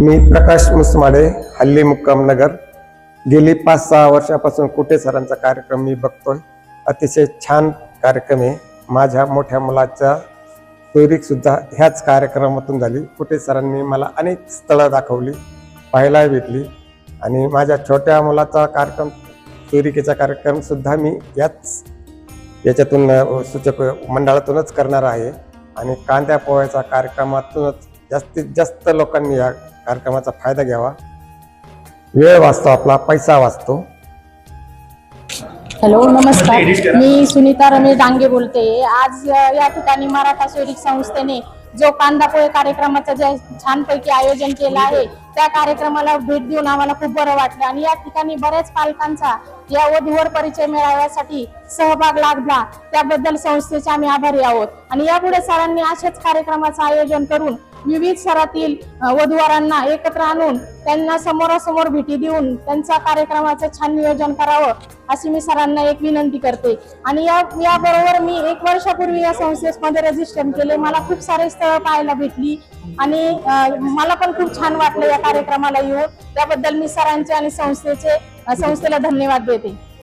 मी प्रकाश मुसमाडे हल्ली मुक्काम नगर. गेली पाच सहा वर्षापासून कुटे सरांचा कार्यक्रम मी बघतोय. अतिशय छान कार्यक्रम आहे. माझ्या मोठ्या मुलाच्या सोयरीक सुद्धा ह्याच कार्यक्रमातून झाली. कुठे सरांनी मला अनेक स्थळं दाखवली पाहायला भेटली. आणि माझ्या छोट्या मुलाचा कार्यक्रम सोयरिकेचा कार्यक्रम सुद्धा मी याच याच्यातून सूचक मंडळातूनच करणार आहे. आणि कांद्या पोह्याचा कार्यक्रमातूनच जास्तीत जास्त लोकांनी या कार्यक्रमाचा फायदा घ्यावा. वेळ वाचतो आपला पैसा वाचतो. हॅलो नमस्कार. मी सुनीता रमेश डांगे बोलते. आज या ठिकाणी मराठा सैनिक संस्थेने जो कांदा पोहे कार्यक्रमाचं जे छानपैकी आयोजन केलं आहे त्या कार्यक्रमाला भेट देऊन आम्हाला खूप बरं वाटलं. आणि या ठिकाणी बऱ्याच पालकांचा या वधूवर परिचय मिळाव्यासाठी सहभाग लाभला. त्याबद्दल संस्थेचे आम्ही आभारी आहोत. आणि यापुढे सरांनी अशाच कार्यक्रमाचं आयोजन करून विविध स्तरातील अ, वधूवरांना एकत्र आणून त्यांना समोरासमोर भेटी देऊन त्यांचा कार्यक्रमाचं छान नियोजन करावं अशी मी सरांना एक विनंती करते. आणि या याबरोबर मी एक वर्षापूर्वी या संस्थेमध्ये रजिस्टर केले. मला खूप सारे स्थळ पाहायला भेटली आणि मला पण खूप छान वाटलं या कार्यक्रमाला येऊन. त्याबद्दल मी सरांचे आणि संस्थेचे संस्थेला धन्यवाद देते.